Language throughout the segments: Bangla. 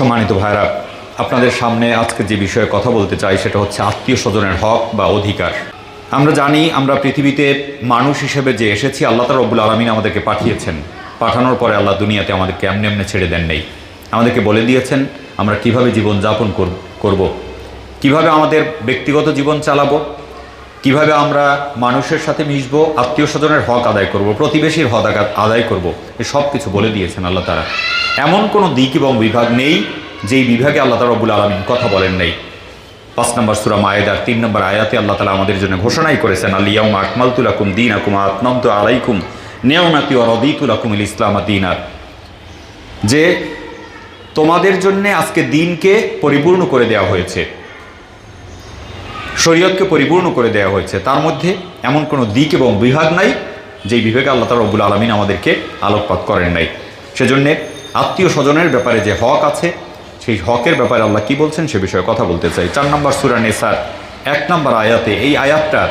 সম্মানিত ভাইরা আপনাদের সামনে আজকে যে বিষয়ে কথা বলতে চাই সেটা হচ্ছে আত্মীয় স্বজনের হক বা অধিকার। আমরা জানি আমরা পৃথিবীতে মানুষ হিসেবে যে এসেছি, আল্লাহ তালা রব্বুল আলমিন আমাদেরকে পাঠিয়েছেন। পাঠানোর পরে আল্লাহ দুনিয়াতে আমাদেরকে এমনি এমনি ছেড়ে দেন নেই। আমাদেরকে বলে দিয়েছেন, আমরা কীভাবে জীবনযাপন কর- করব? কীভাবে আমাদের ব্যক্তিগত জীবন চালাবো? কীভাবে আমরা মানুষের সাথে মিশব, আত্মীয় স্বজনের হক আদায় করব, প্রতিবেশীর হক আদায় করব, এ সব কিছু বলে দিয়েছেন আল্লাহ তারা এমন কোনো দিক এবং বিভাগ নেই যেই বিভাগে আল্লাহ তালা রব্বুল আলমিন কথা বলেন নেই। পাঁচ নম্বর সুরা মায়েদার তিন নম্বর আয়াতে আল্লাহ তালা আমাদের জন্য ঘোষণাই করেছেন আলিয়াউম আকমাল তুলাকুম দিন আকুম আতনমত আলাইকুম নেওনাতি অরদিতুল আকুমুল ইসলাম দিনার। যে তোমাদের জন্য আজকে দিনকে পরিপূর্ণ করে দেওয়া হয়েছে শরীয়তকে পরিপূর্ণ করে দেওয়া হয়েছে। তার মধ্যে এমন কোনো দিক এবং বিভাগ নাই, যেই বিভাগে আল্লাহ তালা রব্বুল আলমিন আমাদেরকে আলোকপাত করেন নাই। সেজন্যে আত্মীয় স্বজনের ব্যাপারে যে হক আছে, সেই হকের ব্যাপারে আল্লাহ কি বলছেন সে বিষয়ে কথা বলতে চাই। চার নম্বর সুরা নেসার, এক নম্বর আয়াতে এই আয়াতটা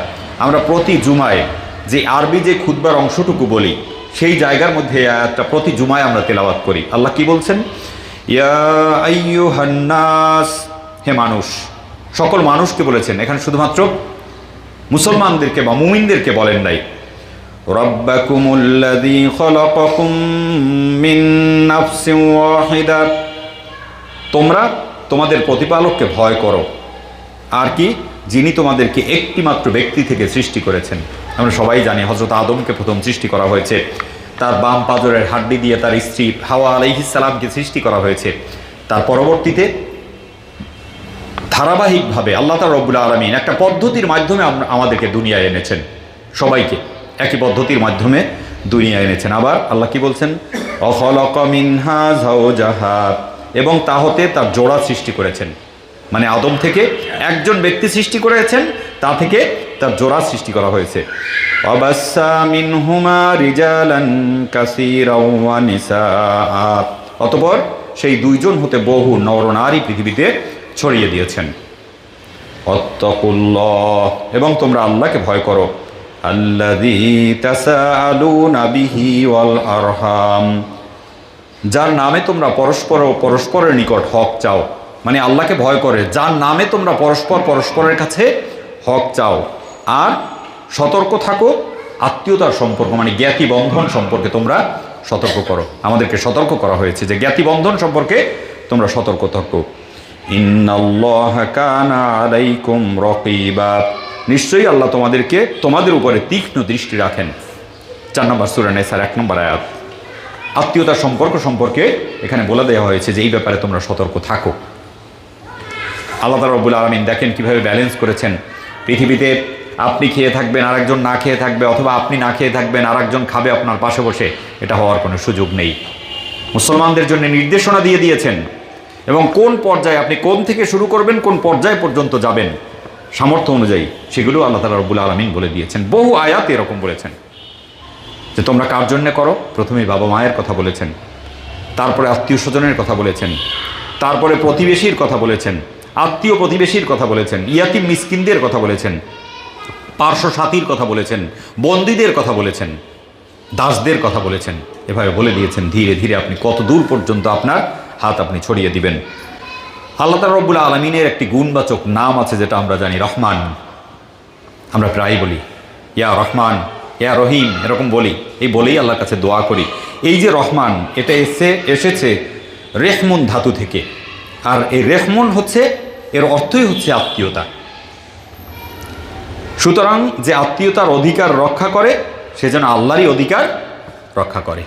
আমরা প্রতি জুমায় যে আরবি যে খুদবার অংশটুকু বলি, সেই জায়গার মধ্যে এই আয়াতটা প্রতি জুমায় আমরা তেলাওয়াত করি। আল্লাহ কি বলছেন? ইয়া হে মানুষ সকল মানুষকে বলেছেন, এখানে শুধুমাত্র মুসলমানদেরকে বা মুমিনদেরকে বলেন নাই। তোমরা তোমাদের প্রতিপালককে ভয় করো। আর কি? যিনি তোমাদেরকে একটি মাত্র ব্যক্তি থেকে সৃষ্টি করেছেন। আমরা সবাই জানি হজরত আদমকে প্রথম সৃষ্টি করা হয়েছে। তার বাম পাজরের হাড্ডি দিয়ে তার স্ত্রী হাওয়া আলাইহিসালামকে সৃষ্টি করা হয়েছে। তার পরবর্তীতে ধারাবাহিকভাবে আল্লাহ তালা রব্বুল আলমিন একটা পদ্ধতির মাধ্যমে আম- আমাদেরকে দুনিয়ায় এনেছেন। সবাইকে একই পদ্ধতির মাধ্যমে দুনিয়ায় এনেছেন। আবার আল্লাহ কি বলছেন? মিনহা এবং তা হতে তার জোড়া সৃষ্টি করেছেন। মানে আদম থেকে একজন ব্যক্তি সৃষ্টি করেছেন, তা থেকে তার জোড়া সৃষ্টি করা হয়েছে। অতঃপর সেই দুইজন হতে বহু নরনারী পৃথিবীতে ছড়িয়ে দিয়েছেন। এবং তোমরা আল্লাহকে ভয় করো। আরহাম। যার নামে তোমরা পরস্পর পরস্পরের নিকট হক চাও। মানে আল্লাহকে ভয় করে। যার নামে তোমরা পরস্পর পরস্পরের কাছে হক চাও। আর সতর্ক থাকো। আত্মীয়তার সম্পর্ক মানে জ্ঞাতি বন্ধন সম্পর্কে তোমরা সতর্ক করো। আমাদেরকে সতর্ক করা হয়েছে যে জ্ঞাতি বন্ধন সম্পর্কে তোমরা সতর্ক থাকো। নিশ্চয়ই আল্লাহ তোমাদেরকে তোমাদের উপরে তীক্ষ্ণ দৃষ্টি রাখেন। চার নম্বর সুরানে স্যার এক নম্বর আয়াত। আত্মীয়তার সম্পর্ক সম্পর্কে এখানে বলে দেওয়া হয়েছে যে, এই ব্যাপারে তোমরা সতর্ক থাকো। আল্লাহ রব্বুল আলমিন দেখেন কীভাবে ব্যালেন্স করেছেন। পৃথিবীতে আপনি খেয়ে থাকবেন, আরেকজন না খেয়ে থাকবে, অথবা আপনি না খেয়ে থাকবেন, আরেকজন খাবে আপনার পাশে বসে, এটা হওয়ার কোনো সুযোগ নেই। মুসলমানদের জন্য নির্দেশনা দিয়ে দিয়েছেন। এবং কোন পর্যায়ে আপনি কোন থেকে শুরু করবেন, কোন পর্যায় পর্যন্ত যাবেন, সামর্থ্য অনুযায়ী সেগুলো আল্লাহ তালা রব্বুল আলমিন বলে দিয়েছেন। বহু আয়াত এরকম বলেছেন। যে তোমরা কার জন্যে করো? প্রথমে বাবা মায়ের কথা বলেছেন, তারপরে আত্মীয় স্বজনের কথা বলেছেন, তারপরে প্রতিবেশীর কথা বলেছেন, আত্মীয় প্রতিবেশীর কথা বলেছেন ইয়াতি মিসকিনদের কথা বলেছেন, পার্শ্ব সাথীর কথা বলেছেন, বন্দীদের কথা বলেছেন, দাসদের কথা বলেছেন। এভাবে বলে দিয়েছেন, ধীরে ধীরে আপনি কত দূর পর্যন্ত আপনার হাত আপনি ছড়িয়ে দিবেন। আল্লাহ তালা রব্বুল আলমিনের একটি গুণবাচক নাম আছে যেটা আমরা জানি, রহমান। আমরা প্রায় বলি, ইয়া রহমান, ইয়া রহিম, এরকম বলি। এই বলেই আল্লাহর কাছে দোয়া করি। এই যে রহমান, এটা এসে, এসেছে রেহমুন ধাতু থেকে। আর এই রেহমুন হচ্ছে, এর অর্থই হচ্ছে আত্মীয়তা। সুতরাং যে আত্মীয়তার অধিকার রক্ষা করে, সে যেন আল্লাহরই অধিকার রক্ষা করে।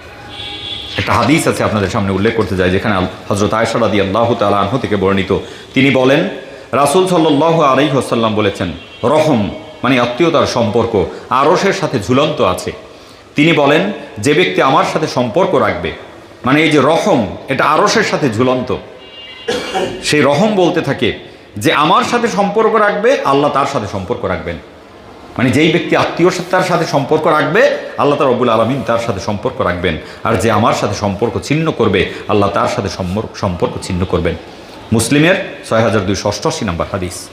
একটা হাদিস আছে আপনাদের সামনে উল্লেখ করতে যায় যেখানে হজরত আয়সারাদি আল্লাহ তালাহ থেকে বর্ণিত। তিনি বলেন, রাসুল সাল্লাহ আলাই হাসাল্লাম বলেছেন, রহম মানে আত্মীয়তার সম্পর্ক আরসের সাথে ঝুলন্ত আছে। তিনি বলেন, যে ব্যক্তি আমার সাথে সম্পর্ক রাখবে মানে এই যে রহম, এটা আরসের সাথে ঝুলন্ত। সেই রহম বলতে থাকে যে, আমার সাথে সম্পর্ক রাখবে, আল্লাহ তার সাথে সম্পর্ক রাখবেন। মানে যেই ব্যক্তি আত্মীয়তার সাথে সম্পর্ক রাখবে, আল্লাহ তার রব্বুল আলমিন তার সাথে সম্পর্ক রাখবেন। আর যে আমার সাথে সম্পর্ক ছিন্ন করবে, আল্লাহ তার সাথে সম্পর্ক- ছিন্ন করবেন। মুসলিমের ছয় হাজার দুইশো অষ্টআশি নম্বর হাদিস।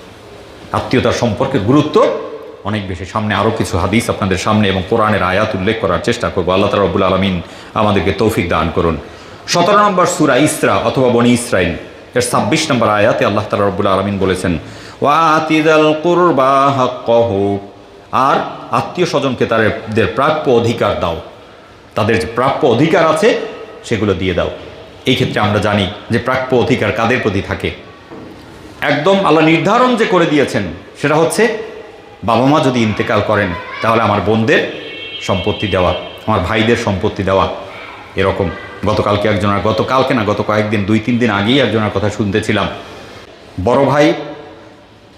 আত্মীয়তার সম্পর্কের গুরুত্ব অনেক বেশি। সামনে আরও কিছু হাদিস আপনাদের সামনে এবং কোরআনের আয়াত উল্লেখ করার চেষ্টা করব। আল্লাহ তালা রব্বুল আলমিন আমাদেরকে তৌফিক দান করুন। সতেরো নম্বর সুরা ইসরা অথবা বনি ইসরাইল। এর ছাব্বিশ নম্বর আয়াতে আল্লাহ তালা রব্বুল আলমিন বলেছেন ওয়াতিদাল কুরবা হাক্কাহু আর আত্মীয় স্বজনকে তাদের প্রাপ্য অধিকার দাও। তাদের যে প্রাপ্য অধিকার আছে, সেগুলো দিয়ে দাও। এই ক্ষেত্রে আমরা জানি যে প্রাপ্য অধিকার কাদের প্রতি থাকে। একদম আল্লাহ নির্ধারণ যে করে দিয়েছেন, সেটা হচ্ছে বাবা মা যদি ইন্তেকাল করেন, তাহলে আমার বোনদের সম্পত্তি দেওয়া, আমার ভাইদের সম্পত্তি দেওয়া, এরকম। গতকালকে একজনের গতকালকে না, গত কয়েকদিন, দুই, তিন দিন আগেই একজনের কথা শুনতেছিলাম। বড় ভাই,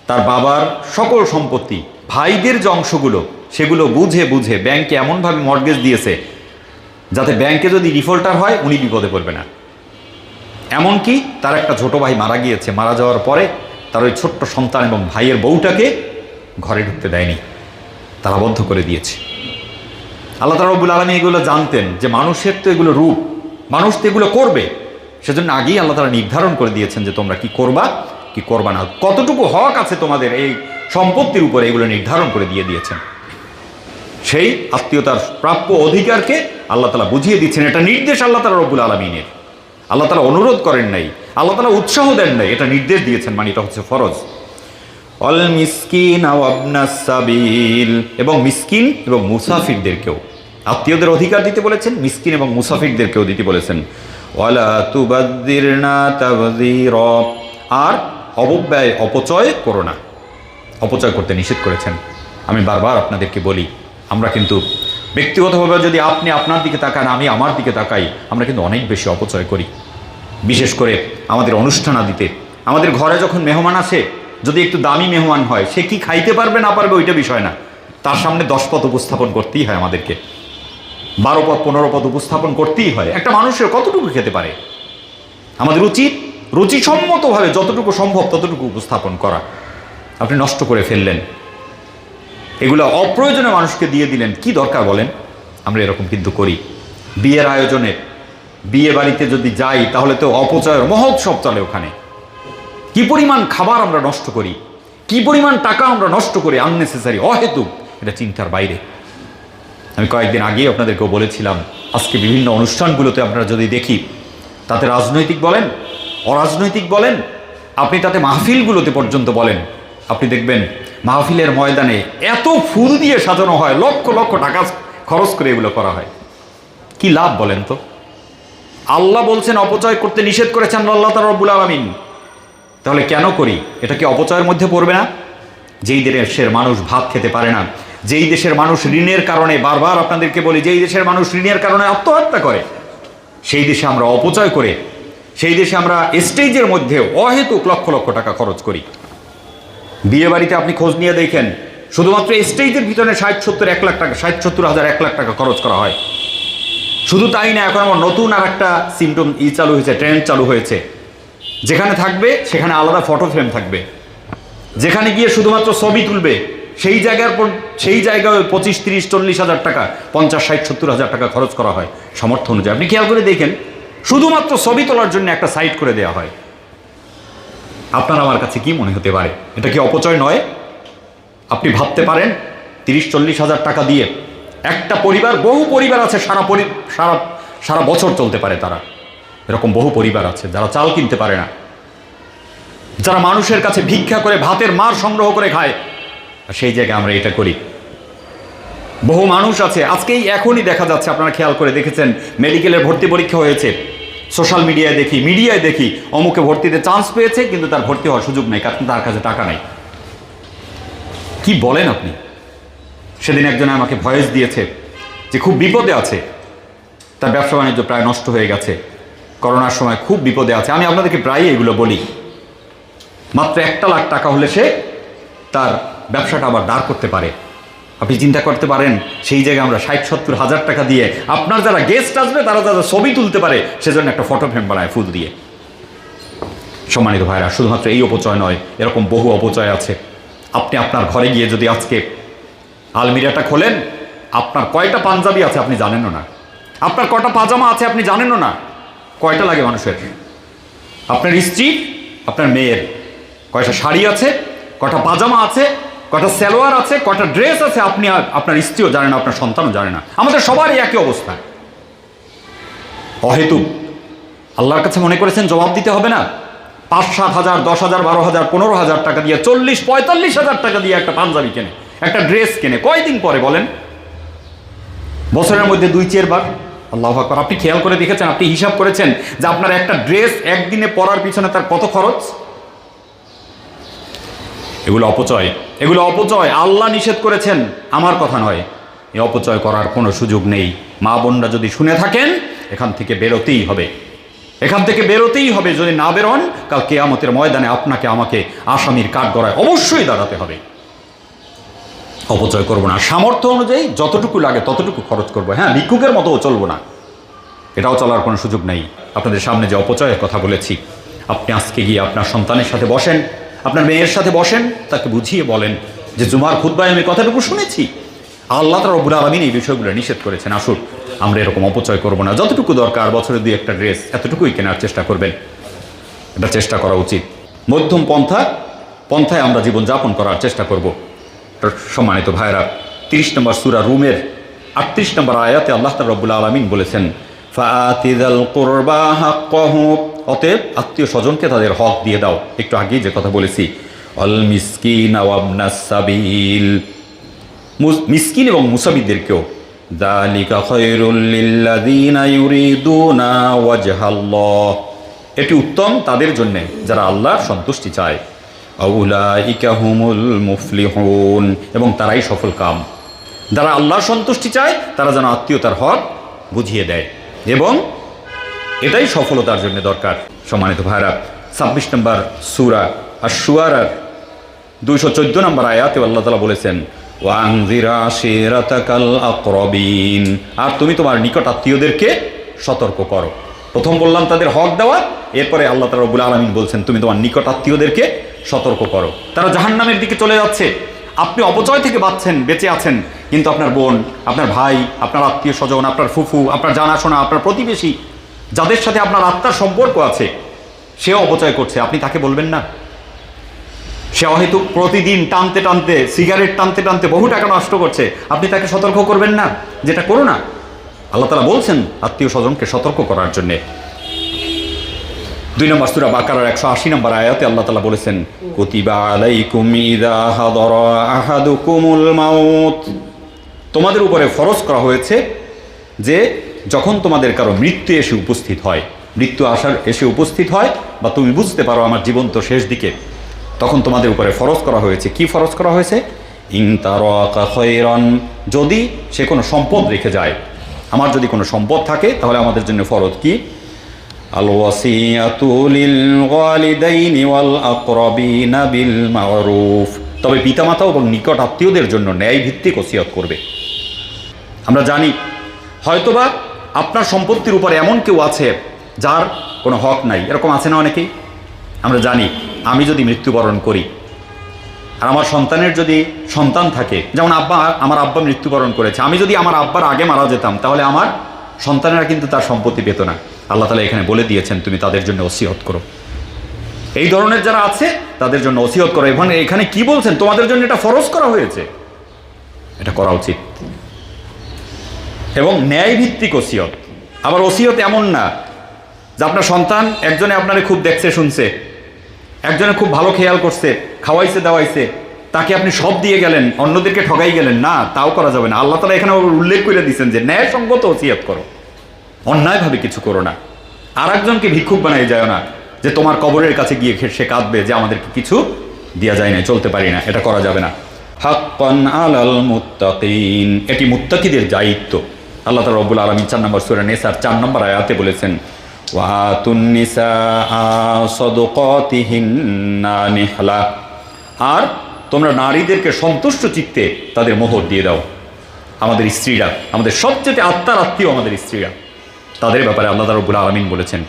তার বাবার সকল সম্পত্তি ভাইদের যে অংশগুলো, সেগুলো বুঝে বুঝে ব্যাংকে এমনভাবে মর্গেজ দিয়েছে, যাতে ব্যাংকে যদি ডিফল্টার হয়, উনি বিপদে পড়বে না। এমনকি তার একটা ছোট ভাই মারা গিয়েছে, মারা যাওয়ার পরে তার ওই ছোট্ট সন্তান এবং ভাইয়ের বউটাকে ঘরে ঢুকতে দেয়নি। তারা বদ্ধ করে দিয়েছে। আল্লাহ তালা রব্বুল আলমী এগুলো জানতেন যে মানুষের তো এগুলো রূপ, মানুষ তো এগুলো করবে। সেজন্য আগেই আল্লাহ তালা নির্ধারণ করে দিয়েছেন যে তোমরা কি করবা? কি করবা না? কতটুকু হক আছে তোমাদের এই সম্পত্তির উপরে এগুলো নির্ধারণ করে দিয়ে দিয়েছেন? সেই আত্মীয়তার প্রাপ্য অধিকারকে আল্লাহ তালা বুঝিয়ে দিচ্ছেন। এটা নির্দেশ আল্লাহ তালা রব্বুল আলমিনের। আল্লাহ তালা অনুরোধ করেন নাই, আল্লাহ তালা উৎসাহ দেন নাই, এটা নির্দেশ দিয়েছেন মানে এটা হচ্ছে ফরজ। অল মিসকিন এবং মিসকিন এবং মুসাফিরদেরকেও। আত্মীয়দের অধিকার দিতে বলেছেন, মিসকিন এবং মুসাফিরদেরকেও দিতে বলেছেন। আর অবব্যয়, অপচয় করো না। অপচয় করতে নিষেধ করেছেন। আমি বারবার আপনাদেরকে বলি, আমরা কিন্তু ব্যক্তিগতভাবে যদি আপনি আপনার দিকে তাকান, আমি আমার দিকে তাকাই, আমরা কিন্তু অনেক বেশি অপচয় করি। বিশেষ করে আমাদের অনুষ্ঠান আদিতে। আমাদের ঘরে যখন মেহমান আসে, যদি একটু দামি মেহমান হয়, সে কি খাইতে পারবে, না পারবে, ওইটা বিষয় না। তার সামনে দশ পথ উপস্থাপন করতেই হয় আমাদেরকে। বারো পথ পনেরো পথ উপস্থাপন করতেই হয়। একটা মানুষের কতটুকু খেতে পারে? আমাদের উচিত রুচিসম্মতভাবে যতটুকু সম্ভব ততটুকু উপস্থাপন করা। আপনি নষ্ট করে ফেললেন। এগুলো অপ্রয়োজনে মানুষকে দিয়ে দিলেন। কি দরকার বলেন? আমরা এরকম কিন্তু করি। বিয়ের আয়োজনে। বিয়ে বাড়িতে যদি যাই, তাহলে তো অপচয়ের মহোৎসব চলে ওখানে। কি পরিমাণ খাবার আমরা নষ্ট করি? কি পরিমাণ টাকা আমরা নষ্ট করি আননেসেসারি অহেতুক? এটা চিন্তার বাইরে। আমি কয়েকদিন আগেই আপনাদেরকেও বলেছিলাম, আজকে বিভিন্ন অনুষ্ঠানগুলোতে আপনারা যদি দেখি, তাতে রাজনৈতিক বলেন অরাজনৈতিক বলেন, আপনি তাতে মাহফিলগুলোতে পর্যন্ত বলেন। আপনি দেখবেন, মাহফিলের ময়দানে এত ফুল দিয়ে সাজানো হয়, লক্ষ লক্ষ টাকা খরচ করে এগুলো করা হয়। কি লাভ বলেন তো? আল্লাহ বলছেন, অপচয় করতে নিষেধ করেছেন আল্লাহ তার রব্বুল আলমিন। তাহলে কেন করি? এটা কি অপচয়ের মধ্যে পড়বে না? যেই দেশের মানুষ ভাত খেতে পারে না, যেই দেশের মানুষ ঋণের কারণে, বারবার আপনাদেরকে বলি, যেই দেশের মানুষ ঋণের কারণে আত্মহত্যা করে, সেই দেশে আমরা অপচয় করে সেই দেশে আমরা স্টেজের মধ্যে অহেতুক লক্ষ লক্ষ টাকা খরচ করি। বিয়ে বাড়িতে আপনি খোঁজ নিয়ে দেখেন, শুধুমাত্র স্টেজের ভিতরে ষাট সত্তর, এক লাখ টাকা, ষাট সত্তর হাজার, এক লাখ টাকা খরচ করা হয়। শুধু তাই না, এখন আমার নতুন আর একটা সিমটম ই চালু হয়েছে ট্রেন্ড চালু হয়েছে। যেখানে থাকবে, সেখানে আলাদা ফটো ফ্রেম থাকবে। যেখানে গিয়ে শুধুমাত্র ছবি তুলবে, সেই জায়গার পর সেই জায়গায় পঁচিশ, তিরিশ, চল্লিশ হাজার টাকা, পঞ্চাশ, ষাট, সত্তর হাজার টাকা খরচ করা হয় সমর্থ অনুযায়ী। আপনি খেয়াল করে দেখেন শুধুমাত্র ছবি তোলার জন্য একটা সাইট করে দেওয়া হয়। আপনার আমার কাছে কি মনে হতে পারে? এটা কি অপচয় নয়? আপনি ভাবতে পারেন, তিরিশ চল্লিশ হাজার টাকা দিয়ে একটা পরিবার, বহু পরিবার আছে, সারা পরি, সারা সারা বছর চলতে পারে তারা। এরকম বহু পরিবার আছে, যারা চাল কিনতে পারে না। যারা মানুষের কাছে ভিক্ষা করে ভাতের মার সংগ্রহ করে খায়, আর সেই জায়গায় আমরা এটা করি। বহু মানুষ আছে, আজকেই এখনই দেখা যাচ্ছে, আপনারা খেয়াল করে দেখেছেন, মেডিকেলের ভর্তি পরীক্ষা হয়েছে। সোশ্যাল মিডিয়ায় দেখি মিডিয়ায় দেখি, অমুকে ভর্তিতে চান্স পেয়েছে, কিন্তু তার ভর্তি হওয়ার সুযোগ নেই, কারণ তার কাছে টাকা নাই। কি বলেন আপনি? সেদিন একজন আমাকে ভয়েস দিয়েছে যে খুব বিপদে আছে। তার ব্যবসা বাণিজ্য প্রায় নষ্ট হয়ে গেছে। করোনার সময় খুব বিপদে আছে। আমি আপনাদেরকে প্রায়ই এগুলো বলি। মাত্র একটা লাখ টাকা হলে সে তার ব্যবসাটা আবার দাঁড় করতে পারে। আপনি চিন্তা করতে পারেন, সেই জায়গায় আমরা ষাট, সত্তর হাজার টাকা দিয়ে আপনার যারা গেস্ট আসবে, তারা যারা ছবি তুলতে পারে, সেজন্য একটা ফটো ফ্রেম বানায়, ফুল দিয়ে। সম্মানিত ভাইরা, শুধুমাত্র এই অপচয় নয়, এরকম বহু অপচয় আছে। আপনি আপনার ঘরে গিয়ে যদি আজকে আলমিরাটা খোলেন, আপনার কয়টা পাঞ্জাবি আছে আপনি জানেনও না। আপনার কয়টা পাজামা আছে আপনি জানেনও না। কয়টা লাগে মানুষের? আপনার স্ত্রী, আপনার মেয়ের। কয়টা শাড়ি আছে? কয়টা পাজামা আছে? কয়টা সালোয়ার আছে কয়টা ড্রেস আছে, আপনি আপনার স্ত্রীও জানে না, আপনার সন্তানও জানে না। আমাদের সবারই একই অবস্থা। অহেতু আল্লাহর কাছে মনে করেছেন, জবাব দিতে হবে না। পাঁচ, সাত হাজার, দশ হাজার, বারো হাজার, পনেরো হাজার টাকা দিয়ে, চল্লিশ, পঁয়তাল্লিশ হাজার টাকা দিয়ে একটা পাঞ্জাবি কেনে, একটা ড্রেস কেনে। কয়দিন পরে বলেন? বছরের মধ্যে দুই, চারবার। আল্লাহ আপনি খেয়াল করে দেখেছেন, আপনি হিসাব করেছেন যে আপনার একটা ড্রেস একদিনে পরার পিছনে তার কত খরচ? এগুলো অপচয়। এগুলো অপচয়। আল্লাহ নিষেধ করেছেন। আমার কথা নয়। এ অপচয় করার কোনো সুযোগ নেই। মা বোনরা যদি শুনে থাকেন, এখান থেকে বেরোতেই হবে। এখান থেকে বেরোতেই হবে। যদি না বেরোন, কাল কেয়ামতের ময়দানে আপনাকে, আমাকে আসামির কাঠগড়ায় অবশ্যই দাঁড়াতে হবে। অপচয় করব না। সামর্থ্য অনুযায়ী যতটুকু লাগে ততটুকু খরচ করব। হ্যাঁ ভিক্ষুকের মতোও চলবো না। এটাও চলার কোনো সুযোগ নেই। আপনাদের সামনে যে অপচয়ের কথা বলেছি, আপনি আজকে গিয়ে আপনার সন্তানের সাথে বসেন। আপনার মেয়ের সাথে বসেন, তাকে বুঝিয়ে বলেন যে জুমার খুদ্ায় আমি কথাটুকু শুনেছি। আল্লাহ তার রব্বুল আলমিন এই বিষয়গুলো নিষেধ করেছেন। আসুন, আমরা এরকম অপচয় করব না। যতটুকু দরকার, বছরে দুই একটা ড্রেস, এতটুকুই কেনার চেষ্টা করবেন। এটা চেষ্টা করা উচিত। মধ্যম পন্থা, পন্থায় আমরা জীবনযাপন করার চেষ্টা করব। সম্মানিত ভাইরা তিরিশ নম্বর সুরা রুমের আটত্রিশ নম্বর আয়াতে আল্লাহ তার রব্বুল আলমিন বলেছেন ফাতিদাল কোরবা হাক্কাহু অতএব আত্মীয় স্বজনকে তাদের হক দিয়ে দাও। একটু আগেই যে কথা বলেছি অল মিসকিন মুস- মিসকিন এবং মুসাবিদেরকেও, দালিকা ওয়াজহাল্লাহ। এটি উত্তম তাদের জন্য, যারা আল্লাহর সন্তুষ্টি চায়। আউলাইকা হুমুল মুফলিহুন। এবং তারাই সফল কাম। যারা আল্লাহর সন্তুষ্টি চায়, তারা যেন আত্মীয়তার হক বুঝিয়ে দেয়। এবং এটাই সফলতার জন্য দরকার। সম্মানিত ভাইরা ছাব্বিশ নম্বর সুরা আর সুয়ারার দুইশো চোদ্দ নম্বর আয়াতে আল্লাহ তালা বলেছেন আর তুমি তোমার নিকট আত্মীয়দেরকে সতর্ক করো। প্রথম বললাম তাদের হক দেওয়া, এরপরে আল্লাহ তালা রবুল আলমিন বলছেন, তুমি তোমার নিকট আত্মীয়দেরকে সতর্ক করো। তারা জাহান্নামের দিকে চলে যাচ্ছে। আপনি অপচয় থেকে বাঁচছেন, বেঁচে আছেন, কিন্তু আপনার বোন, আপনার ভাই, আপনার আত্মীয় স্বজন আপনার ফুফু, আপনার জানাশোনা, আপনার প্রতিবেশী যাদের সাথে আপনার আত্মার সম্পর্ক আছে, সেও অপচয় করছে। আপনি তাকে বলবেন না। সে হয়তো প্রতিদিন টানতে টানতে, সিগারেট টানতে টানতে বহু টাকা নষ্ট করছে। আপনি তাকে সতর্ক করবেন না, যেটা করো না। আল্লাহ তালা বলছেন আত্মীয় স্বজনকে সতর্ক করার জন্যে। দুই নম্বর সুরা বাকারার একশো আশি নম্বর আয়াতে আল্লাহ তালা বলেছেন, কুতিবা তোমাদের উপরে ফরজ করা হয়েছে যে যখন তোমাদের কারও মৃত্যু এসে উপস্থিত হয়, মৃত্যু আসার এসে উপস্থিত হয় বা তুমি বুঝতে পারো আমার জীবন তো শেষ দিকে, তখন তোমাদের উপরে ফরজ করা হয়েছে। কি ফরজ করা হয়েছে? ইনতারকা খৈরন যদি সে কোনো সম্পদ রেখে যায়। আমার যদি কোনো সম্পদ থাকে, তাহলে আমাদের জন্য ফরজ কি? তবে পিতামাতা এবং নিকট আত্মীয়দের জন্য ন্যায় ভিত্তিক ওসিয়ত করবে। আমরা জানি, হয়তোবা আপনার সম্পত্তির উপর এমন কেউ আছে যার কোনো হক নাই। এরকম আছে না অনেকেই? আমরা জানি, আমি যদি মৃত্যুবরণ করি আর আমার সন্তানের যদি সন্তান থাকে, যেমন আব্বা, আমার আব্বা মৃত্যুবরণ করেছে, আমি যদি আমার আব্বার আগে মারা যেতাম, তাহলে আমার সন্তানেরা কিন্তু তার সম্পত্তি পেত না। আল্লাহ তালা এখানে বলে দিয়েছেন, তুমি তাদের জন্য ওসিয়ত করো। এই ধরনের যারা আছে, তাদের জন্য ওসিয়ত করো। এখানে কি বলছেন? তোমাদের জন্য এটা ফরজ করা হয়েছে। এটা করা উচিত। এবং ন্যায় ভিত্তিক ওসিয়ত। আবার ওসিয়ত এমন না যে আপনার সন্তান একজনে আপনারে খুব দেখছে, শুনছে, একজনে খুব ভালো খেয়াল করছে, খাওয়াইছে, দাওয়াইছে, তাকে আপনি সব দিয়ে গেলেন, অন্যদেরকে ঠগাই গেলেন, না, তাও করা যাবে না। আল্লাহ তালা এখানে উল্লেখ করে দিয়েছেন যে ন্যায়সঙ্গত ওসিয়ত করো। অন্যায়ভাবে কিছু করো না। আর একজনকে ভিক্ষুক বানাই যায় না যে তোমার কবরের কাছে গিয়ে সে কাঁদবে, যে আমাদেরকে কিছু দেওয়া যায় না, চলতে পারি না, এটা করা যাবে না। হাক্কান আলাল মুত্তাকিন। এটি মুত্তাকিদের দায়িত্ব। আল্লাহ তালা রব্বুল আলমী চার নম্বর সুরে নেসার চার নম্বর আয়াতে বলেছেন নিহলা আর তোমরা নারীদেরকে সন্তুষ্ট চিত্তে তাদের মোহর দিয়ে দাও। আমাদের স্ত্রীরা, আমাদের সবচেয়ে আত্মার আত্মীয় আমাদের স্ত্রীরা, তাদের ব্যাপারে আল্লাহ রব্বুল আলমিন বলেছেন।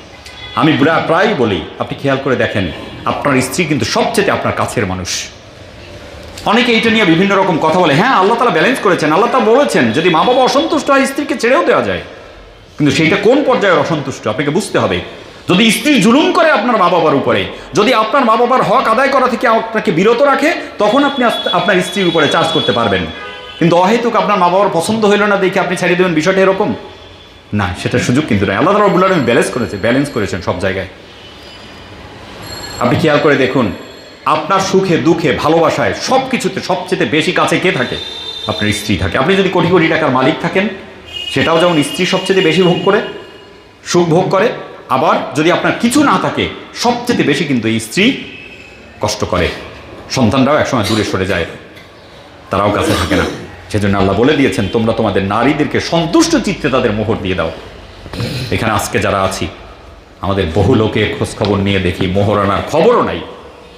আমি বুড়া প্রায় বলি, আপনি খেয়াল করে দেখেন, আপনার স্ত্রী কিন্তু সবচেয়ে আপনার কাছের মানুষ। অনেকে এইটা নিয়ে বিভিন্ন রকম কথা বলে হ্যাঁ আল্লাহ তালা ব্যালেন্স করেছেন, আল্লাহ তালা বলেছেন, যদি মা বাবা অসন্তুষ্ট হয়, স্ত্রীকে ছেড়েও দেওয়া যায়। কিন্তু সেইটা কোন পর্যায়ে অসন্তুষ্ট? আপনাকে বুঝতে হবে। যদি স্ত্রী জুলুম করে আপনার মা বাবার উপরে, যদি আপনার মা বাবার হক আদায় করা থেকে আপনাকে বিরত রাখে, তখন আপনি আপনার স্ত্রীর উপরে চার্জ করতে পারবেন। কিন্তু অহেতুক আপনার মা বাবার পছন্দ হইল না দেখে আপনি ছেড়ে দেবেন, বিষয়টা এরকম? না, সেটা সুযোগ কিন্তু নয়। আল্লাহ রবুল্লাহ ব্যালেন্স করেছে ব্যালেন্স করেছেন সব জায়গায়। আপনি খেয়াল করে দেখুন আপনার সুখে, দুঃখে, ভালোবাসায় সব কিছুতে সবচেয়ে বেশি কাছে কে থাকে? আপনার স্ত্রী থাকে। আপনি যদি কোটি কোটি টাকার মালিক থাকেন, সেটাও যেমন স্ত্রী সবচেয়ে বেশি ভোগ করে, সুখ ভোগ করে, আবার যদি আপনার কিছু না থাকে, সবচেয়ে বেশি কিন্তু স্ত্রী কষ্ট করে। সন্তানরাও একসময় দূরে সরে যায়। তারাও কাছে থাকে না। সেজন্য আল্লাহ বলে দিয়েছেন, তোমরা তোমাদের নারীদেরকে সন্তুষ্ট চিত্তে তাদের মোহর দিয়ে দাও। এখানে আজকে যারা আছি, আমাদের বহু লোকের খোঁজখবর নিয়ে দেখি মোহরানার খবরও নাই।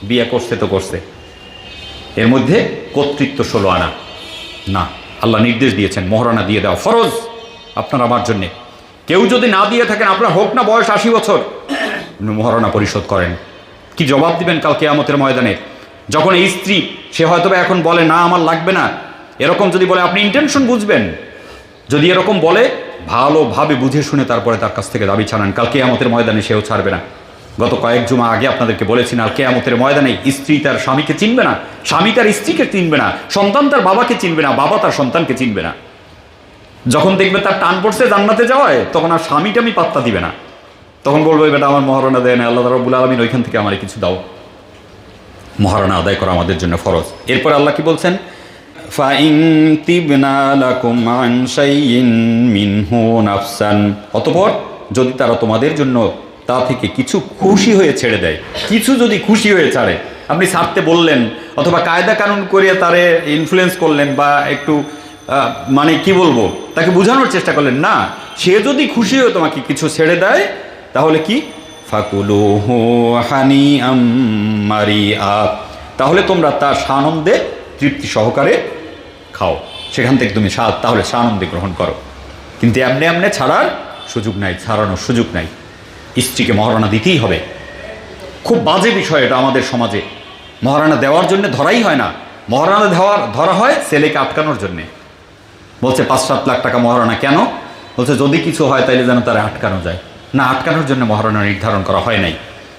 বিয়ে করছে তো করছে। এর মধ্যে কর্তৃত্ব ষোলো আনা। না, আল্লাহ নির্দেশ দিয়েছেন, মোহরানা দিয়ে দেওয়া। ফরজ আপনার আমার জন্যে। কেউ যদি না দিয়ে থাকেন, আপনার হোক না বয়স আশি বছর। মোহরানা পরিশোধ করেন। কি জবাব দিবেন কাল কেয়ামতের ময়দানে? যখন এই স্ত্রী, সে হয়তো এখন বলে, না, আমার লাগবে না। এরকম যদি বলে, আপনি ইন্টেনশন বুঝবেন। যদি এরকম বলে, ভালোভাবে বুঝে শুনে তারপরে তার কাছ থেকে দাবি ছাড়ান। কাল কেয়ামতের ময়দানে সেও ছাড়বে না। গত কয়েক জুমা আগে আপনাদেরকে বলেছি না কেয়ামতের ময়দানে স্ত্রী তার স্বামীকে চিনবে না, স্বামী তার স্ত্রীকে চিনবে না, সন্তান তার বাবাকে চিনবে না, বাবা তার সন্তানকে চিনবে না। যখন দেখবে তার টান পড়ছে জান্নাতে যাওয়ায়, তখন আর স্বামীটা আমি পাত্তা দিবে না। তখন বলব, বেটা, আমার মহারণা দেয় না আল্লাহ রব্বুল আলমিন ওইখান থেকে আমার কিছু দাও। মহারণা আদায় করা আমাদের জন্য ফরজ। এরপর আল্লাহ কি বলছেন? অতঃপর যদি তারা তোমাদের জন্য তা থেকে কিছু খুশি হয়ে ছেড়ে দেয়। কিছু যদি খুশি হয়ে ছাড়ে। আপনি ছাড়তে বললেন, অথবা কায়দা কানুন করিয়ে তারে ইনফ্লুয়েন্স করলেন বা একটু মানে কি বলব, তাকে বোঝানোর চেষ্টা করলেন, না, সে যদি খুশি হয়ে তোমাকে কিছু ছেড়ে দেয়, তাহলে কি? ফাকুলুহু হানি মারি আপ তাহলে তোমরা তার সানন্দে তৃপ্তি সহকারে খাও। সেখান থেকে তুমি স্বাদ, তাহলে সানন্দে গ্রহণ করো। কিন্তু এমনি এমনি ছাড়ার সুযোগ নাই, ছাড়ানোর সুযোগ নাই। স্ত্রীকে মহারণা দিতেই হবে। খুব বাজে বিষয় এটা আমাদের সমাজে। মহারণা দেওয়ার জন্য ধরাই হয় না। মহারণা দেওয়ার, ধরা হয় ছেলেকে আটকানোর জন্যে। বলছে পাঁচ সাত লাখ টাকা মহারণা কেন? বলছে, যদি কিছু হয় তাইলে যেন তারা আটকানো যায়। না, আটকানোর জন্য মহারণা নির্ধারণ করা হয় নাই।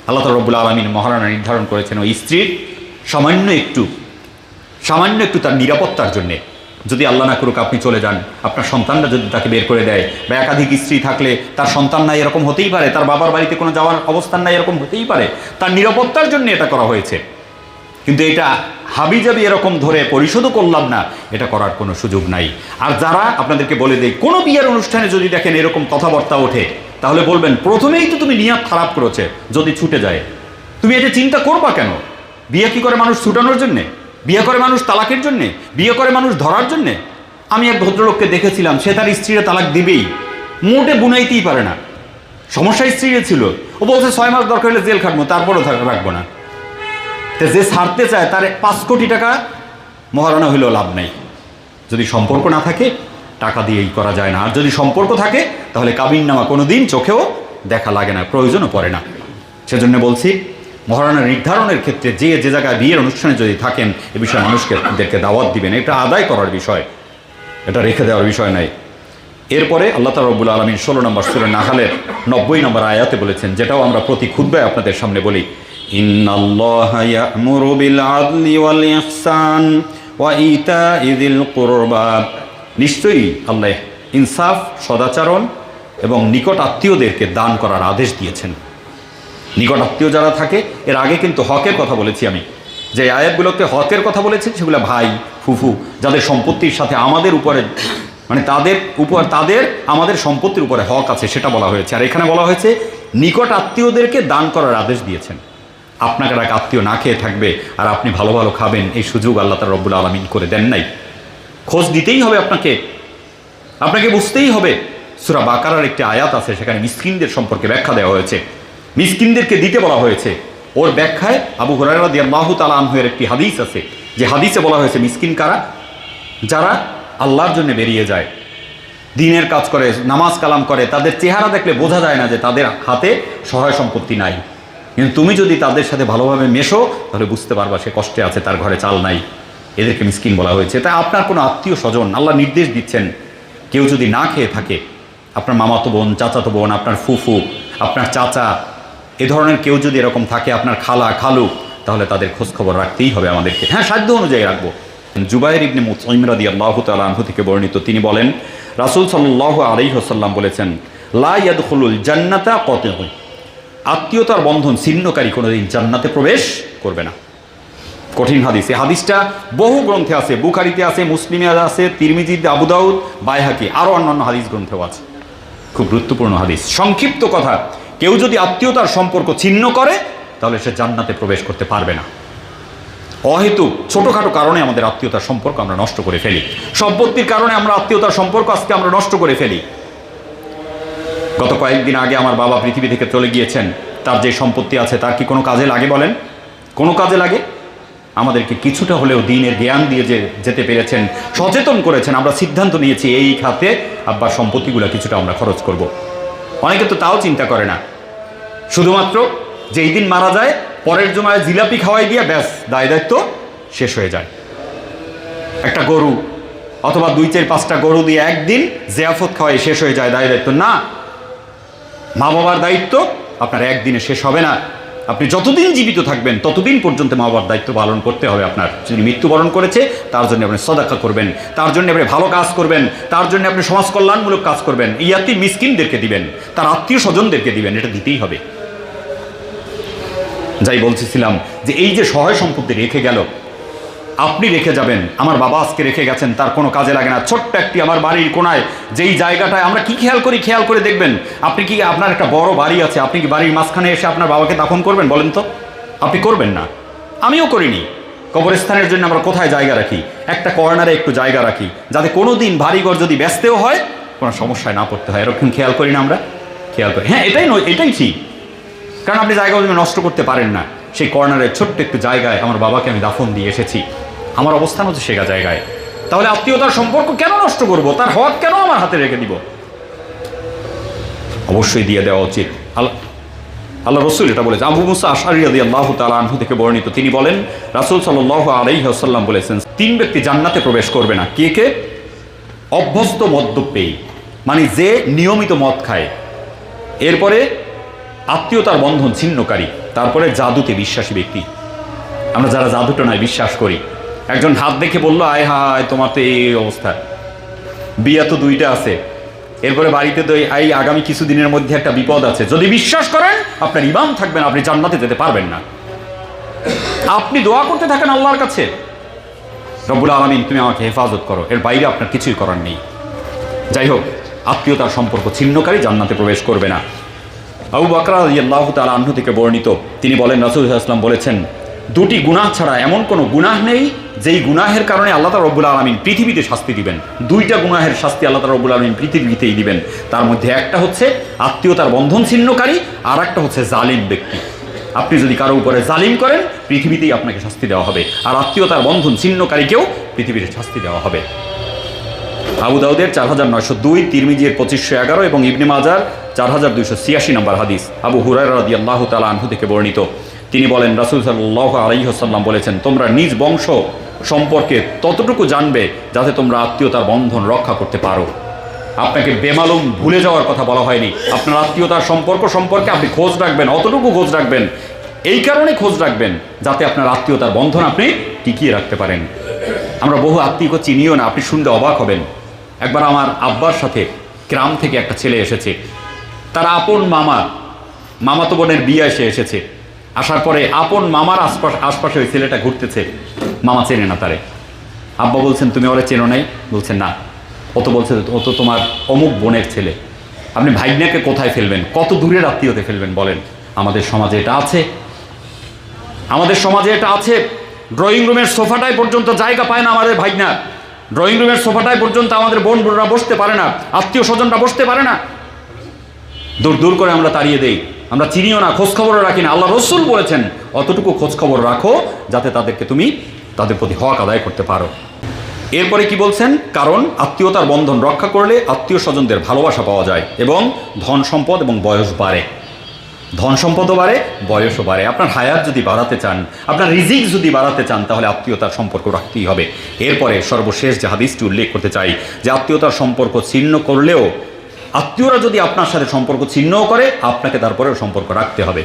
আল্লাহ রব্বুল আলমিন মহারণা নির্ধারণ করেছেন ওই স্ত্রীর সামান্য একটু সামান্য একটু তার নিরাপত্তার জন্যে। যদি আল্লাহ না করুক, আপনি চলে যান। আপনার সন্তানরা যদি তাকে বের করে দেয়, বা একাধিক স্ত্রী থাকলে তার সন্তান নাই এরকম হতেই পারে, তার বাবার বাড়িতে কোনো যাওয়ার অবস্থান নাই এরকম হতেই পারে, তার নিরাপত্তার জন্য এটা করা হয়েছে। কিন্তু এটা হাবিজাবি এরকম ধরে পরিশোধও করলাম না, এটা করার কোনো সুযোগ নাই। আর যারা, আপনাদেরকে বলে দেয় কোনো বিয়ের অনুষ্ঠানে যদি দেখেন এরকম কথাবার্তা ওঠে, তাহলে বলবেন, প্রথমেই তো তুমি নিয়াত খারাপ করেছে, যদি ছুটে যায়। তুমি এটা চিন্তা করবা কেন? বিয়ে কি করে মানুষ ছুটানোর জন্যে? বিয়ে করে মানুষ তালাকের জন্যে? বিয়ে করে মানুষ ধরার জন্যে? আমি এক ভদ্রলোককে দেখেছিলাম, সে তার স্ত্রীরা তালাক দিবেই। মোটে বুনাইতেই পারে না। সমস্যা স্ত্রীর ছিল। ও বলছে, ছয় মাস দরকার হলে জেল খাটবো, তারপরও রাখব না। তো যে ছাড়তে চায়, তার পাঁচ কোটি টাকা মহারণা হইলেও লাভ নাই। যদি সম্পর্ক না থাকে, টাকা দিয়েই করা যায় না। আর যদি সম্পর্ক থাকে, তাহলে কাবিন নামা কোনো দিন চোখেও দেখা লাগে না, প্রয়োজনও পড়ে না। সেজন্য বলছি মহারণা নির্ধারণের ক্ষেত্রে যে যে জায়গায় বিয়ের অনুষ্ঠানে যদি থাকেন, এ বিষয়ে মানুষকে দাওয়াত দিবেন। এটা আদায় করার বিষয়। এটা রেখে দেওয়ার বিষয় নাই। এরপরে আল্লাহ তালা রব্বুল আলমিন ষোলো নম্বর সুরে নাহালের নব্বই নম্বর আয়াতে বলেছেন, যেটাও আমরা প্রতি ক্ষুদ্রায় আপনাদের সামনে বলি নিশ্চয়ই আল্লাহ ইনসাফ, সদাচরণ এবং নিকট আত্মীয়দেরকে দান করার আদেশ দিয়েছেন। নিকট আত্মীয় যারা থাকে, এর আগে কিন্তু হকের কথা বলেছি আমি। যে আয়াতগুলোতে হকের কথা বলেছি, সেগুলো ভাই, ফুফু, যাদের সম্পত্তির সাথে আমাদের উপরে মানে তাদের উপর, তাদের, আমাদের সম্পত্তির উপরে হক আছে, সেটা বলা হয়েছে। আর এখানে বলা হয়েছে, নিকট আত্মীয়দেরকে দান করার আদেশ দিয়েছেন। আপনাকে এক আত্মীয় না খেয়ে থাকবে, আর আপনি ভালো ভালো খাবেন, এই সুযোগ আল্লাহ তার রব্বুল আলমিন করে দেন নাই। খোঁজ দিতেই হবে আপনাকে। আপনাকে বুঝতেই হবে। সুরা বাকারার একটি আয়াত আছে, সেখানে মিসকিনদের সম্পর্কে ব্যাখ্যা দেওয়া হয়েছে। মিসকিনদেরকে দিতে বলা হয়েছে। ওর ব্যাখ্যায় আবু হরাইরা দিয়ে আল্লাহ তালা আনহের একটি হাদিস আছে। যে হাদিসে বলা হয়েছে, মিসকিন কারা? যারা আল্লাহর জন্য বেরিয়ে যায়, দিনের কাজ করে, নামাজ কালাম করে, তাদের চেহারা দেখলে বোঝা যায় না যে তাদের হাতে সহায় সম্পত্তি নাই। কিন্তু তুমি যদি তাদের সাথে ভালোভাবে মেশো, তাহলে বুঝতে পারবা সে কষ্টে আছে, তার ঘরে চাল নাই। এদেরকে মিসকিন বলা হয়েছে। তাই আপনার কোনো আত্মীয় স্বজন আল্লাহ নির্দেশ দিচ্ছেন, কেউ যদি না খেয়ে থাকে, আপনার মামাতো বোন, চাচাতো বোন, আপনার ফুফু, আপনার চাচা এ ধরনের কেউ যদি এরকম থাকে, আপনার খালা, খালু, তাহলে তাদের খোঁজ খবর রাখতেই হবে আমাদেরকে। হ্যাঁ সাধ্য অনুযায়ী রাখব। জুবাইর ইবনে মুসইমরাদি আল্লাহ তালু থেকে বর্ণিত, তিনি বলেন, রাসুল সাল্লাহ আলী হোসাল্লাম বলেছেন, লা ইয়াদখুলুল জান্নাতা কত আত্মীয়তার বন্ধন ছিন্নকারী কোনোদিন জান্নাতে প্রবেশ করবে না। কঠিন হাদিস। এই হাদিসটা বহু গ্রন্থে আছে। বুখারিতে আছে, মুসলিমে আছে তিরমিজিদ আবুদাউদ বাইহাকি আরও অন্যান্য হাদিস গ্রন্থেও আছে। খুব গুরুত্বপূর্ণ হাদিস। সংক্ষিপ্ত কথা কেউ যদি আত্মীয়তার সম্পর্ক ছিন্ন করে, তাহলে সে জান্নাতে প্রবেশ করতে পারবে না। অহেতু ছোটোখাটো কারণে আমাদের আত্মীয়তার সম্পর্ক আমরা নষ্ট করে ফেলি। সম্পত্তির কারণে আমরা আত্মীয়তার সম্পর্ক আজকে আমরা নষ্ট করে ফেলি। গত কয়েকদিন আগে আমার বাবা পৃথিবী থেকে চলে গিয়েছেন। তার যে সম্পত্তি আছে, তার কি কোনো কাজে লাগে বলেন? কোনো কাজে লাগে? আমাদেরকে কিছুটা হলেও দিনের জ্ঞান দিয়ে যে যেতে পেরেছেন, সচেতন করেছেন, আমরা সিদ্ধান্ত নিয়েছি, এই খাতে আব্বার সম্পত্তিগুলো কিছুটা আমরা খরচ করব। অনেকে তো তাও চিন্তা করে না। শুধুমাত্র যেই দিন মারা যায়, পরের জমায় জিলাপি খাওয়াই দিয়ে ব্যাস, দায় দায়িত্ব শেষ হয়ে যায়। একটা গরু অথবা দুই চার পাঁচটা গরু দিয়ে একদিন জিয়াফত খাওয়াই শেষ হয়ে যায়, দায় দায়িত্ব না। মা বাবার দায়িত্ব আপনার একদিনে শেষ হবে না। আপনি যতদিন জীবিত থাকবেন, ততদিন পর্যন্ত মা বাবার দায়িত্ব পালন করতে হবে আপনার। যিনি মৃত্যুবরণ করেছে, তার জন্য আপনি সদাক্ষা করবেন, তার জন্য আপনি ভালো কাজ করবেন, তার জন্য আপনি সমাজ কল্যাণমূলক কাজ করবেন, ইয়াতি মিসকিনদেরকে দিবেন, তার আত্মীয় স্বজনদেরকে দিবেন, এটা দিতেই হবে। যাই বলছিলাম যে এই যে সহায় সম্পত্তি রেখে গেল আপনি রেখে যাবেন। আমার বাবা আজকে রেখে গেছেন, তার কোনো কাজে লাগে না। ছোট্ট একটি আমার বাড়ির কোনায়, যেই জায়গাটায় আমরা কি খেয়াল করি, খেয়াল করে দেখবেন। আপনি কি, আপনার একটা বড় বাড়ি আছে, আপনি কি বাড়ির মাঝখানে এসে আপনার বাবাকে দাফন করবেন বলেন তো? আপনি করবেন না। আমিও করিনি। কবরস্থানের জন্য আমরা কোথায় জায়গা রাখি? একটা কর্নারে একটু জায়গা রাখি, যাতে কোনো দিন ভারীঘর যদি ব্যস্তেও হয়, কোনো সমস্যায় না পড়তে হয়। এরকম খেয়াল করি না আমরা। খেয়াল করি। হ্যাঁ এটাই নয়, এটাই ঠিক। কারণ আপনি জায়গা নষ্ট করতে পারেন না। সেই কর্নারের ছোট্ট একটু জায়গায় আমার বাবাকে আমি দাফন দিয়ে এসেছি। আমার অবস্থান হচ্ছে সেগা জায়গায়। তাহলে আত্মীয়তার সম্পর্ক কেন নষ্ট করব? তার হক কেন আমার হাতে রেখে দিব? অবশ্যই দিয়ে দেওয়া উচিত। আল্লাহ আল্লাহ রসুল এটা বলেছে। আবু মুসা আশারি আদি আল্লাহ তালা আনহু থেকে বর্ণিত। তিনি বলেন, রাসুল সাল্লাহ আলাইসাল্লাম বলেছেন, তিন ব্যক্তি জান্নাতে প্রবেশ করবে না। কে কে? অভ্যস্ত মদ্যপেয়ী। মানে যে নিয়মিত মদ খায়। এরপরে আত্মীয়তার বন্ধন ছিন্নকারী। তারপরে জাদুতে বিশ্বাসী ব্যক্তি। আমরা যারা জাদুটা নয় বিশ্বাস করি একজন হাত দেখে বলল, আয় হায় তোমার তো এই অবস্থা। বিয়া তো দুইটা আছে। এরপরে বাড়িতে তো এই- আগামী কিছুদিনের মধ্যে একটা বিপদ আছে। যদি বিশ্বাস করেন, আপনার ইমাম থাকবেন, আপনি জান্নাতে যেতে পারবেন না। আপনি দোয়া করতে থাকেন আল্লাহর কাছে। রব্বুল আলমিন, তুমি আমাকে হেফাজত করো। এর বাইরে আপনার কিছুই করার নেই। যাই হোক, আত্মীয়তার সম্পর্ক ছিন্নকারী, জান্নাতে প্রবেশ করবে না। আবু বাকরা আল্লাহ তালা আহ্ন থেকে বর্ণিত, তিনি বলেন রাসুল ইসলাম বলেছেন দুটি গুনাহ ছাড়া এমন কোনো গুনাহ নেই যেই গুনাহের কারণে আল্লাহ তালা রব্বুল আলমিন পৃথিবীতে শাস্তি দিবেন। দুইটা গুনাহের শাস্তি আল্লাহ তালা রব্বুল আলমিন পৃথিবীতেই দিবেন। তার মধ্যে একটা হচ্ছে আত্মীয়তার বন্ধন ছিন্নকারী আর একটা হচ্ছে জালিম ব্যক্তি। আপনি যদি কারও উপরে জালিম করেন, পৃথিবীতেই আপনাকে শাস্তি দেওয়া হবে। আর আত্মীয়তার বন্ধন ছিন্নকারীকেও পৃথিবীতে শাস্তি দেওয়া হবে। আবু দাউদের চার হাজার নয়শো দুই, তিরমিজির পঁচিশশো এগারো এবং ইবনে মাজার চার হাজার দুইশো ছিয়াশি নম্বর হাদিস। আবু হুরাই রাদি আল্লাহ তালা আনহু থেকে বর্ণিত। তিনি বলেন, রাসুল সাল্লাহ আলাইহসাল্লাম বলেছেন, তোমরা নিজ বংশ সম্পর্কে ততটুকু জানবে যাতে তোমরা আত্মীয়তার বন্ধন রক্ষা করতে পারো। আপনাকে বেমালুম ভুলে যাওয়ার কথা বলা হয়নি। আপনার আত্মীয়তার সম্পর্ক সম্পর্কে আপনি খোঁজ রাখবেন, অতটুকু খোঁজ রাখবেন। এই কারণে খোঁজ রাখবেন, যাতে আপনার আত্মীয়তার বন্ধন আপনি টিকিয়ে রাখতে পারেন। আমরা বহু আত্মীয়কে চিনিও না, আপনি শুনতে অবাক হবেন। একবার আমার আব্বার সাথে গ্রাম থেকে একটা ছেলে এসেছে। তার আপন মামা, মামাতো বোনের বিয়ে এসে এসেছে। আসার পরে আপন মামার আশপাশ আশপাশে ওই ছেলেটা ঘুরতেছে। মামা চেনে না তারে। আব্বা বলছেন, তুমি ওরা চেনো নাই? বলছেন, না। ও তো বলছে, ও তো তোমার অমুক বোনের ছেলে। আপনি ভাইনাকে কোথায় ফেলবেন? কত দূরের আত্মীয়তে ফেলবেন বলেন? আমাদের সমাজে এটা আছে। আমাদের সমাজে এটা আছে। ড্রয়িং রুমের সোফাটায় পর্যন্ত জায়গা পায় না আমাদের ভাইগনা ড্রয়িং রুমের সোফাটায় পর্যন্ত আমাদের বোন বোনরা বসতে পারে না। আত্মীয় স্বজনরা বসতে পারে না। দূর দূর করে আমরা তাড়িয়ে দেই। আমরা চিনিও না, খোঁজখবরও রাখি না। আল্লাহ রসুল বলেছেন, অতটুকু খোঁজখবর রাখো, যাতে তাদেরকে তুমি তাদের প্রতি হক আদায় করতে পারো। এরপরে কি বলছেন? কারণ আত্মীয়তার বন্ধন রক্ষা করলে আত্মীয় স্বজনদের ভালোবাসা পাওয়া যায় এবং ধন সম্পদ এবং বয়স বাড়ে। ধন সম্পদও বাড়ে, বয়সও বাড়ে। আপনার হায়াত যদি বাড়াতে চান, আপনার রিজিক যদি বাড়াতে চান, তাহলে আত্মীয়তার সম্পর্ক রাখতেই হবে। এরপরে সর্বশেষ যে হাদিসটি উল্লেখ করতে চাই, যে আত্মীয়তার সম্পর্ক ছিন্ন করলেও আত্মীয়রা যদি আপনার সাথে সম্পর্ক ছিন্নও করে, আপনাকে তারপরেও সম্পর্ক রাখতে হবে।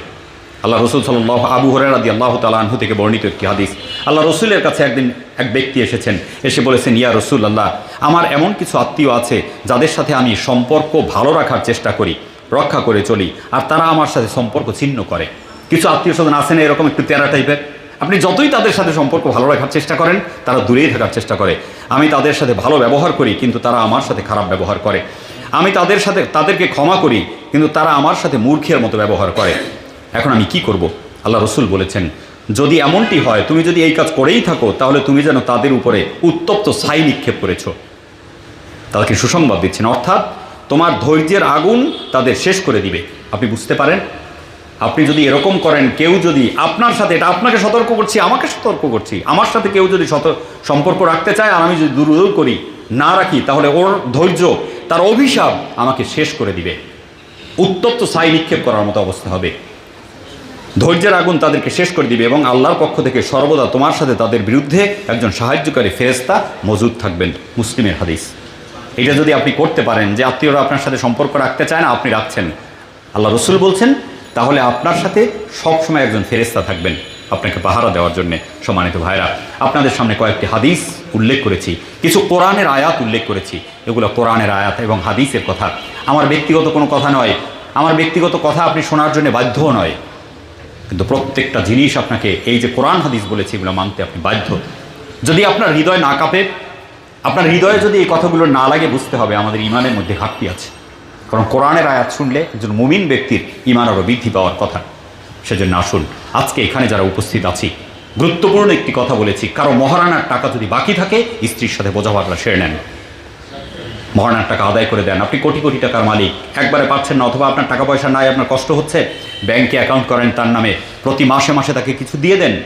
আল্লাহ রসুল সাল্লাহ আবু হরের আদি আল্লাহ তালাহু থেকে বর্ণিত একটি হাদিস। আল্লাহ রসুলের কাছে একদিন এক ব্যক্তি এসেছেন, এসে বলেছেন, ইয়া রসুল আল্লাহ আমার এমন কিছু আত্মীয় আছে যাদের সাথে আমি সম্পর্ক ভালো রাখার চেষ্টা করি, রক্ষা করে চলি, আর তারা আমার সাথে সম্পর্ক ছিন্ন করে। কিছু আত্মীয় স্বজন আছেন এরকম একটু তেরা টাইপের। আপনি যতই তাদের সাথে সম্পর্ক ভালো রাখার চেষ্টা করেন, তারা দূরেই থাকার চেষ্টা করে। আমি তাদের সাথে ভালো ব্যবহার করি, কিন্তু তারা আমার সাথে খারাপ ব্যবহার করে। আমি তাদের সাথে, তাদেরকে ক্ষমা করি, কিন্তু তারা আমার সাথে মূর্খের মতো ব্যবহার করে। এখন আমি কি করব? আল্লাহ রসুল বলেছেন, যদি এমনটি হয়, তুমি যদি এই কাজ করেই থাকো, তাহলে তুমি যেন তাদের উপরে উত্তপ্ত ছাই নিক্ষেপ করেছ। তাদেরকে সুসংবাদ দিচ্ছেন, অর্থাৎ তোমার ধৈর্যের আগুন তাদের শেষ করে দিবে। আপনি বুঝতে পারেন? আপনি যদি এরকম করেন, কেউ যদি আপনার সাথে, এটা আপনাকে সতর্ক করছি, আমাকে সতর্ক করছি, আমার সাথে কেউ যদি সত, সম্পর্ক রাখতে চায়, আর আমি যদি দূর করি, না রাখি, তাহলে ওর ধৈর্য তার অভিশাপ আমাকে শেষ করে দিবে। উত্তপ্ত ছাই নিক্ষেপ করার মতো অবস্থা হবে। ধৈর্যের আগুন তাদেরকে শেষ করে দিবে এবং আল্লাহর পক্ষ থেকে সর্বদা তোমার সাথে তাদের বিরুদ্ধে একজন সাহায্যকারী ফেরেস্তা মজুদ থাকবেন, মুসলিমের হাদিস। এটা যদি আপনি করতে পারেন যে আত্মীয়রা আপনার সাথে সম্পর্ক রাখতে চায় না, আপনি রাখছেন। আল্লাহ রসুল বলছেন, তাহলে আপনার সাথে সবসময় একজন ফেরেস্তা থাকবেন আপনাকে পাহারা দেওয়ার জন্য সম্মানিত ভাইরা আপনাদের সামনে কয়েকটি হাদিস উল্লেখ করেছি। কিছু কোরআনের আয়াত উল্লেখ করেছি। এগুলো কোরআনের আয়াত এবং হাদিসের কথা। আমার ব্যক্তিগত কোনো কথা নয়। আমার ব্যক্তিগত কথা আপনি শোনার জন্য বাধ্যও নয়। কিন্তু প্রত্যেকটা জিনিস আপনাকে এই যে কোরআন হাদিস বলেছে এগুলো মানতে আপনি বাধ্য। যদি আপনার হৃদয় না কাঁপে, আপনার হৃদয়ে যদি এই কথাগুলো না লাগে, বুঝতে হবে আমাদের ইমানের মধ্যে ঘাটতি আছে। কারণ কোরআনের আয়াত শুনলে একজন মুমিন ব্যক্তির ইমান আরও বৃদ্ধি পাওয়ার কথা। সেজন্য আসুন, আজকে এখানে যারা উপস্থিত আছি গুরুত্বপূর্ণ একটি কথা বলেছি। কারও মহারানার টাকা যদি বাকি থাকে, স্ত্রীর সাথে বোঝাপড়া সেরে নেন। মহারানার টাকা আদায় করে দেন। আপনি কোটি কোটি টাকার মালিক। একবারে পাচ্ছেন না অথবা আপনার টাকা পয়সা নাই, আপনার কষ্ট হচ্ছে, ব্যাংকে অ্যাকাউন্ট করেন তার নামে। প্রতি মাসে মাসে তাকে কিছু দিয়ে দেন।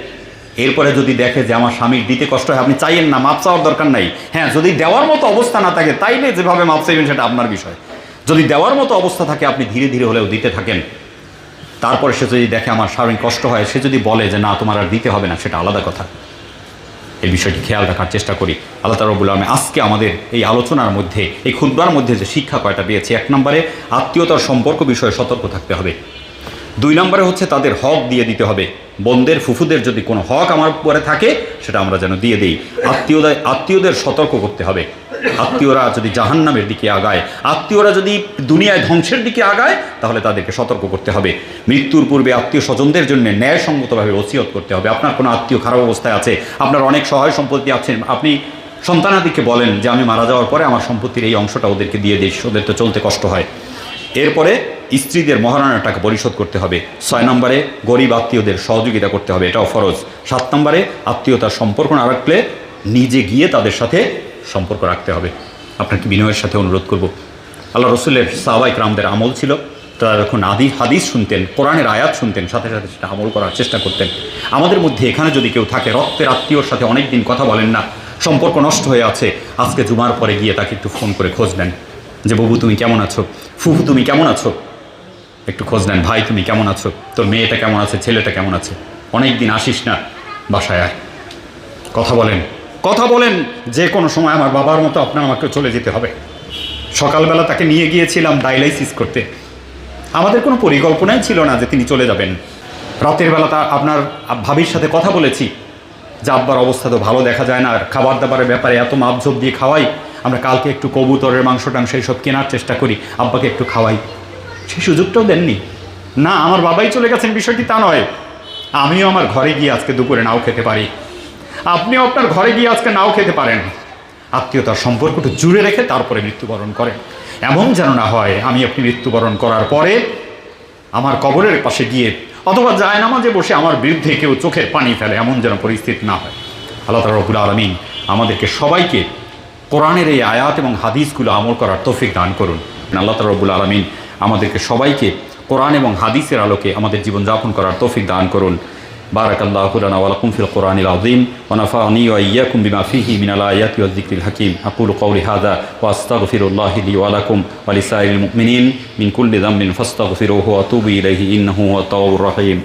এরপরে যদি দেখে যে আমার স্বামীর দিতে কষ্ট হয়, আপনি চাইয়েন না, মাপ চাওয়ার দরকার নাই। হ্যাঁ যদি দেওয়ার মতো অবস্থা না থাকে, তাইলে যেভাবে মাপ চাইবেন সেটা আপনার বিষয়। যদি দেওয়ার মতো অবস্থা থাকে, আপনি ধীরে ধীরে হলেও দিতে থাকেন। তারপরে সে যদি দেখে আমার স্বামীর কষ্ট হয়, সে যদি বলে যে, না, তোমার আর দিতে হবে না, সেটা আলাদা কথা। এই বিষয়টি খেয়াল রাখার চেষ্টা করি। আল্লাহ তারবুল আলমে আজকে আমাদের এই আলোচনার মধ্যে, এই ক্ষুদ্রার মধ্যে যে শিক্ষা কয়টা পেয়েছি, এক নম্বরে আত্মীয়তার সম্পর্ক বিষয়ে সতর্ক থাকতে হবে। দুই নম্বরে হচ্ছে তাদের হক দিয়ে দিতে হবে। বোনদের ফুফুদের যদি কোনো হক আমার উপরে থাকে, সেটা আমরা যেন দিয়ে দিই। আত্মীয়দের আত্মীয়দের সতর্ক করতে হবে। আত্মীয়রা যদি জাহান্নামের দিকে আগায়, আত্মীয়রা যদি দুনিয়ায় ধ্বংসের দিকে আগায়, তাহলে তাদেরকে সতর্ক করতে হবে। মৃত্যুর পূর্বে আত্মীয় স্বজনদের জন্য ন্যায়সঙ্গতভাবে ওসিয়ত করতে হবে। আপনার কোনো আত্মীয় খারাপ অবস্থায় আছে, আপনার অনেক সহায় সম্পত্তি আছেন আপনি সন্তানাদিকে বলেন যে, আমি মারা যাওয়ার পরে আমার সম্পত্তির এই অংশটা ওদেরকে দিয়ে দিই, ওদের তো চলতে কষ্ট হয়। এরপরে স্ত্রীদের মহারণার টাকা পরিশোধ করতে হবে। ছয় নম্বরে গরিব আত্মীয়দের সহযোগিতা করতে হবে। এটাও ফরজ। সাত নম্বরে আত্মীয়তার সম্পর্ক না রাখলে নিজে গিয়ে তাদের সাথে সম্পর্ক রাখতে হবে। আপনাকে বিনয়ের সাথে অনুরোধ করব। আল্লাহ রসুলের সাহবাই রামদের আমল ছিল। তারা যখন আদি হাদিস শুনতেন, কোরআনের আয়াত শুনতেন, সাথে সাথে সেটা আমল করার চেষ্টা করতেন। আমাদের মধ্যে এখানে যদি কেউ থাকে, রক্তের আত্মীয়র সাথে অনেক দিন কথা বলেন না, সম্পর্ক নষ্ট হয়ে আছে, আজকে জুমার পরে গিয়ে তাকে একটু ফোন করে খোঁজ নেন। যে, বাবু, তুমি কেমন আছো? ফুফু, তুমি কেমন আছো? একটু খোঁজ নেন, ভাই, তুমি কেমন আছো? তোর মেয়েটা কেমন আছে? ছেলেটা কেমন আছে? অনেক দিন আসিস না, বাসায় আয়। কথা বলেন। কথা বলেন, যে কোনো সময় আমার বাবার মতো আপনার আমাকে চলে যেতে হবে। সকালবেলা তাকে নিয়ে গিয়েছিলাম ডায়ালাইসিস করতে। আমাদের কোনো পরিকল্পনাই ছিল না যে তিনি চলে যাবেন। রাতের বেলা তা আপনার ভাবির সাথে কথা বলেছি। যে আব্বার অবস্থা তো ভালো দেখা যায় না, আর খাবার দাবারের ব্যাপারে এত মাপঝোপ দিয়ে খাওয়াই। আমরা কালকে একটু কবুতরের মাংস টাংস এইসব কেনার চেষ্টা করি, আব্বাকে একটু খাওয়াই। সেই সুযোগটাও দেননি। না, আমার বাবাই চলে গেছেন, বিষয়টি তা নয়। আমিও আমার ঘরে গিয়ে আজকে দুপুরে নাও খেতে পারি। আপনিও আপনার ঘরে গিয়ে আজকে নাও খেতে পারেন। আত্মীয়তার সম্পর্কটা জুড়ে রেখে তারপরে মৃত্যুবরণ করেন। এমন যেন না হয় আমি আপনি মৃত্যুবরণ করার পরে আমার কবরের পাশে গিয়ে অথবা যায় নামাজে বসে আমার বিরুদ্ধে কেউ চোখের পানি ফেলে, এমন যেন পরিস্থিতি না হয়। আল্লাহ তালা রবুল আলমিন আমাদেরকে সবাইকে কোরআনের এই আয়াত এবং হাদিসগুলো আমল করার তৌফিক দান করুন। আল্লাহ তালা রবুল আলমিন আমাদেরকে সবাইকে কোরআন এবং হাদিসের আলোকে আমাদের জীবনযাপন করার তৌফিক দান করুন। بارك الله لنا ولكم في القرآن العظيم ونفعني وإياكم بما فيه من الآيات والذكر الحكيم أقول قولي هذا وأستغفر الله لي ولكم ولسائر المؤمنين من كل ذنب فاستغفروه وأتوبوا إليه إنه هو التواب الرحيم